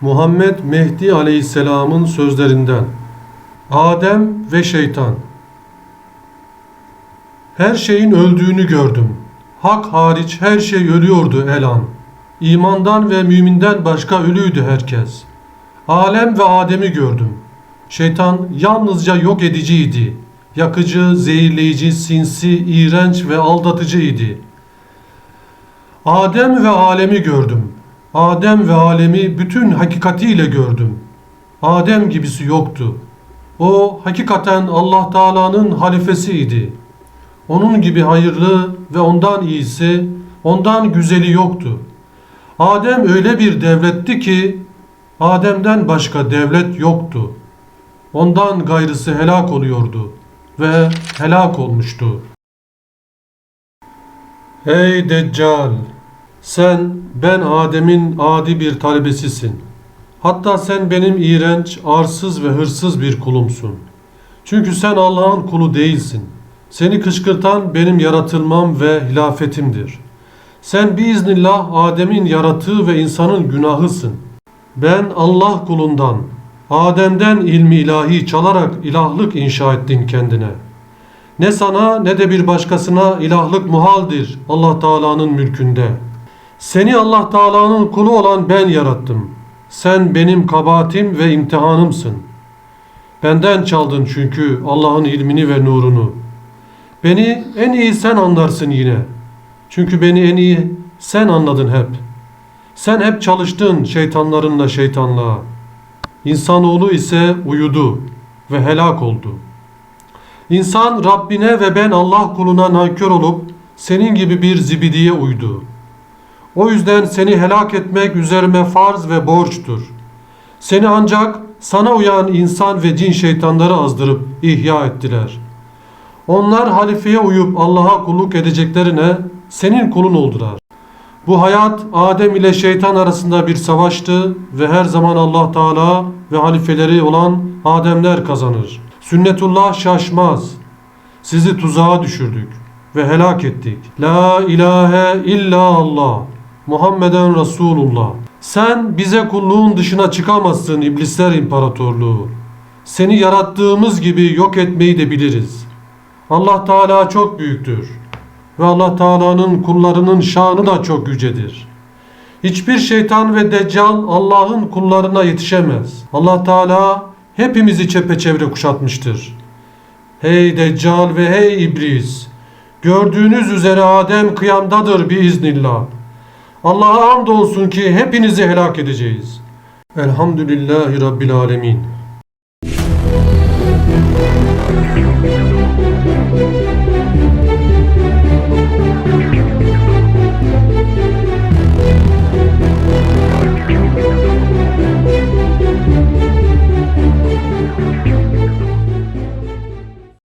Muhammed Mehdi Aleyhisselam'ın sözlerinden Adem ve Şeytan Her şeyin öldüğünü gördüm. Hak hariç her şey ölüyordu elan. İmandan ve müminden başka ölüydü herkes. Alem ve Adem'i gördüm. Şeytan yalnızca yok ediciydi. Yakıcı, zehirleyici, sinsi, iğrenç ve aldatıcıydı. Adem ve alemi gördüm. Adem ve alemi bütün hakikatiyle gördüm. Adem gibisi yoktu. O hakikaten Allah Teala'nın halifesiydi. Onun gibi hayırlı ve ondan iyisi, ondan güzeli yoktu. Adem öyle bir devletti ki Adem'den başka devlet yoktu. Ondan gayrısı helak oluyordu ve helak olmuştu. Ey Deccal! Sen, ben Adem'in adi bir talebesisin. Hatta sen benim iğrenç, arsız ve hırsız bir kulumsun. Çünkü sen Allah'ın kulu değilsin. Seni kışkırtan benim yaratılmam ve hilafetimdir. Sen biiznillah Adem'in yaratığı ve insanın günahısın. Ben Allah kulundan, Adem'den ilmi ilahi çalarak ilahlık inşa ettin kendine. Ne sana ne de bir başkasına ilahlık muhaldir Allah Teala'nın mülkünde. Seni Allah Teala'nın kulu olan ben yarattım. Sen benim kabahatim ve imtihanımsın. Benden çaldın çünkü Allah'ın ilmini ve nurunu. Beni en iyi sen anlarsın yine. Çünkü beni en iyi sen anladın hep. Sen hep çalıştın şeytanlarınla şeytanlığa. İnsanoğlu ise uyudu ve helak oldu. İnsan Rabbine ve ben Allah kuluna nankör olup senin gibi bir zibidiye uydu. O yüzden seni helak etmek üzerime farz ve borçtur. Seni ancak sana uyan insan ve cin şeytanları azdırıp ihya ettiler. Onlar halifeye uyup Allah'a kulluk edeceklerine senin kulun oldular. Bu hayat Adem ile şeytan arasında bir savaştı ve her zaman Allah Teala ve halifeleri olan Ademler kazanır. Sünnetullah şaşmaz. Sizi tuzağa düşürdük ve helak ettik. La ilahe illa Allah. Muhammeden Resulullah. Sen bize kulluğun dışına çıkamazsın iblisler imparatorluğu. Seni yarattığımız gibi yok etmeyi de biliriz. Allah Teala çok büyüktür. Ve Allah Teala'nın kullarının şanı da çok yücedir. Hiçbir şeytan ve deccal Allah'ın kullarına yetişemez. Allah Teala hepimizi çepeçevre kuşatmıştır. Hey deccal ve hey iblis! Gördüğünüz üzere Adem kıyamdadır biiznillah. Allah'a hamd olsun ki hepinizi helak edeceğiz. Elhamdülillahi Rabbil Alemin.